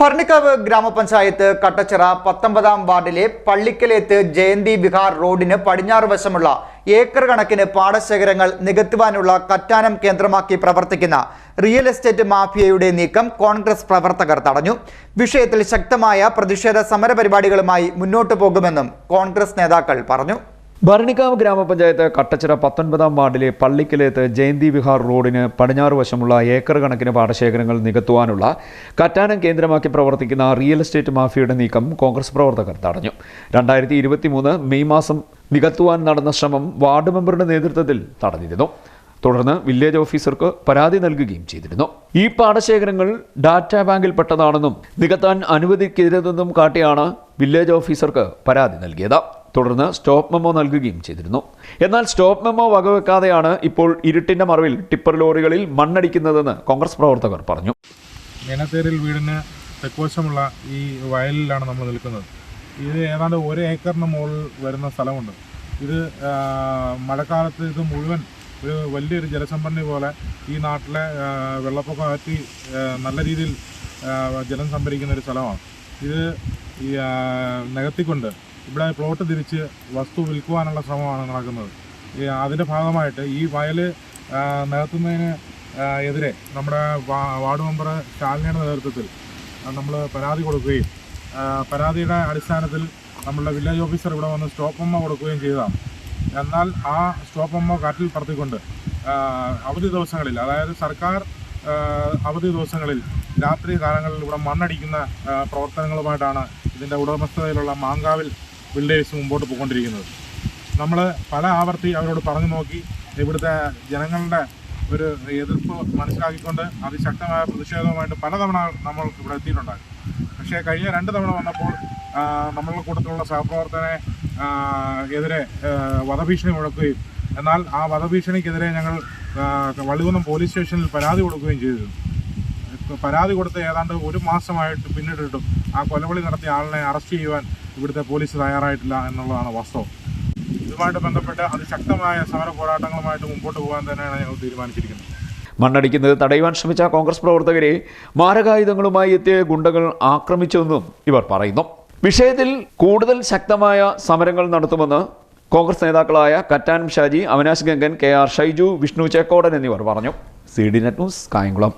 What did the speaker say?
ഭരണിക്കാവ് ഗ്രാമപഞ്ചായത്ത് കട്ടച്ചിറ പത്തൊമ്പതാം വാർഡിലെ പള്ളിക്കലേത്ത് ജയന്തി വിഹാർ റോഡിന് പടിഞ്ഞാറ് വശമുള്ള ഏക്കർ കണക്കിന് പാടശേഖരങ്ങൾ നികത്തുവാനുള്ള കറ്റാനം കേന്ദ്രമാക്കി പ്രവർത്തിക്കുന്ന റിയൽ എസ്റ്റേറ്റ് മാഫിയയുടെ നീക്കം കോൺഗ്രസ് പ്രവർത്തകർ തടഞ്ഞു. വിഷയത്തിൽ ശക്തമായ പ്രതിഷേധ സമരപരിപാടികളുമായി മുന്നോട്ടു പോകുമെന്നും കോൺഗ്രസ് നേതാക്കൾ പറഞ്ഞു. ഭരണിക്കാവ് ഗ്രാമപഞ്ചായത്ത് കട്ടച്ചിറ പത്തൊൻപതാം വാർഡിലെ പള്ളിക്കലേത്ത് ജയന്തി വിഹാർ റോഡിന് പടിഞ്ഞാറ് വശമുള്ള ഏക്കർ കണക്കിന് പാടശേഖരങ്ങൾ നികത്തുവാനുള്ള കറ്റാനം കേന്ദ്രമാക്കി പ്രവർത്തിക്കുന്ന റിയൽ എസ്റ്റേറ്റ് മാഫിയയുടെ നീക്കം കോൺഗ്രസ് പ്രവർത്തകർ തടഞ്ഞു. രണ്ടായിരത്തി മെയ് മാസം നികത്തുവാൻ നടന്ന ശ്രമം വാർഡ് മെമ്പറുടെ നേതൃത്വത്തിൽ തടഞ്ഞിരുന്നു. തുടർന്ന് വില്ലേജ് ഓഫീസർക്ക് പരാതി നൽകുകയും ചെയ്തിരുന്നു. ഈ പാടശേഖരങ്ങൾ ഡാറ്റ ബാങ്കിൽ പെട്ടതാണെന്നും നികത്താൻ അനുവദിക്കരുതെന്നും കാട്ടിയാണ് വില്ലേജ് ഓഫീസർക്ക് പരാതി നൽകിയത്. തുടർന്ന് സ്റ്റോപ്പ് മെമ്മോ നൽകുകയും ചെയ്തിരുന്നു. എന്നാൽ സ്റ്റോപ്പ് മെമ്മോ വകവെക്കാതെയാണ് ഇപ്പോൾ ഇരുട്ടിന്റെ മറവിൽ ടിപ്പർ ലോറികളിൽ മണ്ണടിക്കുന്നതെന്ന് കോൺഗ്രസ് പ്രവർത്തകർ പറഞ്ഞു. മേനത്തേരിൽ വീടിന് തെക്കുവശമുള്ള ഈ വയലിലാണ് നമ്മൾ നിൽക്കുന്നത്. ഇത് ഏതാണ്ട് ഒരു ഏക്കറിന് മുകളിൽ വരുന്ന സ്ഥലമുണ്ട്. ഇത് മഴക്കാലത്ത് ഇത് മുഴുവൻ ഒരു വലിയൊരു ജലസംഭരണി പോലെ ഈ നാട്ടിലെ വെള്ളപ്പൊക്കം അകറ്റി നല്ല രീതിയിൽ ജലം സംഭരിക്കുന്ന ഒരു സ്ഥലമാണ്. ഇത് നികത്തിക്കൊണ്ട് ഇവിടെ പ്ലോട്ട് തിരിച്ച് വസ്തു വിൽക്കുവാനുള്ള ശ്രമമാണ് നടക്കുന്നത്. അതിന്റെ ഭാഗമായിട്ട് ഈ വയൽ നികത്തുന്നതിന് എതിരെ നമ്മുടെ വാർഡ് മെമ്പർ ശാലിനിയുടെ നേതൃത്വത്തിൽ നമ്മൾ പരാതി കൊടുക്കുകയും പരാതിയുടെ അടിസ്ഥാനത്തിൽ നമ്മളുടെ വില്ലേജ് ഓഫീസർ ഇവിടെ വന്ന് സ്റ്റോപ്പ് അമ്മ കൊടുക്കുകയും ചെയ്തതാണ്. എന്നാൽ ആ സ്റ്റോപ്പ് അമ്മ കാറ്റിൽ പറത്തിക്കൊണ്ട് അവധി ദിവസങ്ങളിൽ അതായത് സർക്കാർ അവധി ദിവസങ്ങളിൽ രാത്രി കാലങ്ങളിൽ ഇവിടെ മണ്ണടിക്കുന്ന പ്രവർത്തനങ്ങളുമായിട്ടാണ് ഇതിന്റെ ഉടമസ്ഥതയിലുള്ള മാങ്കാവിൽ ബിൽഡേഴ്സ് മുമ്പോട്ട് പോയിക്കൊണ്ടിരിക്കുന്നത്. നമ്മൾ പല ആവർത്തി അവരോട് പറഞ്ഞു നോക്കി ഇവിടുത്തെ ജനങ്ങളുടെ ഒരു എതിർപ്പ് മനസ്സിലാക്കിക്കൊണ്ട് അതിശക്തമായ പ്രതിഷേധവുമായിട്ട് പലതവണ നമ്മൾ ഇവിടെ എത്തിയിട്ടുണ്ടായി. പക്ഷേ കഴിഞ്ഞ രണ്ട് തവണ വന്നപ്പോൾ നമ്മളുടെ കൂട്ടത്തിലുള്ള സഹപ്രവർത്തനെ എതിരെ വധഭീഷണി മുഴക്കുകയും എന്നാൽ ആ വധഭീഷണിക്കെതിരെ ഞങ്ങൾ വളികുന്നം പോലീസ് സ്റ്റേഷനിൽ പരാതി കൊടുക്കുകയും ചെയ്തിരുന്നു പരാതി കൊടുത്ത് ഏതാണ്ട് ഒരു മാസമായിട്ട് പിന്നിട്ടിട്ടും ആ കൊലവിളി നടത്തിയ ആളിനെ അറസ്റ്റ് ചെയ്യുവാൻ ഇവിടുത്തെ പോലീസ് തയ്യാറായിട്ടില്ല എന്നുള്ളതാണ് വാസ്തവം. ഇതുമായിട്ട് ബന്ധപ്പെട്ട് അതിശക്തമായ സമര പോരാട്ടങ്ങളുമായിട്ട് മുമ്പോട്ട് പോകാൻ തന്നെയാണ് ഞങ്ങൾ തീരുമാനിച്ചിരിക്കുന്നത്. മണ്ണടിക്കുന്നത് തടയുവാൻ ശ്രമിച്ച കോൺഗ്രസ് പ്രവർത്തകരെ മാരകായുധങ്ങളുമായി എത്തിയ ഗുണ്ടകൾ ആക്രമിച്ചുവെന്നും ഇവർ പറയുന്നു. വിഷയത്തിൽ കൂടുതൽ ശക്തമായ സമരങ്ങൾ നടത്തുമെന്ന് കോൺഗ്രസ് നേതാക്കളായ കറ്റാനം ഷാജി അവിനാശ് ഗംഗൻ കെ ആർ ഷൈജു വിഷ്ണു ചേക്കോടൻ എന്നിവർ പറഞ്ഞു. C D net news Kayamkulam.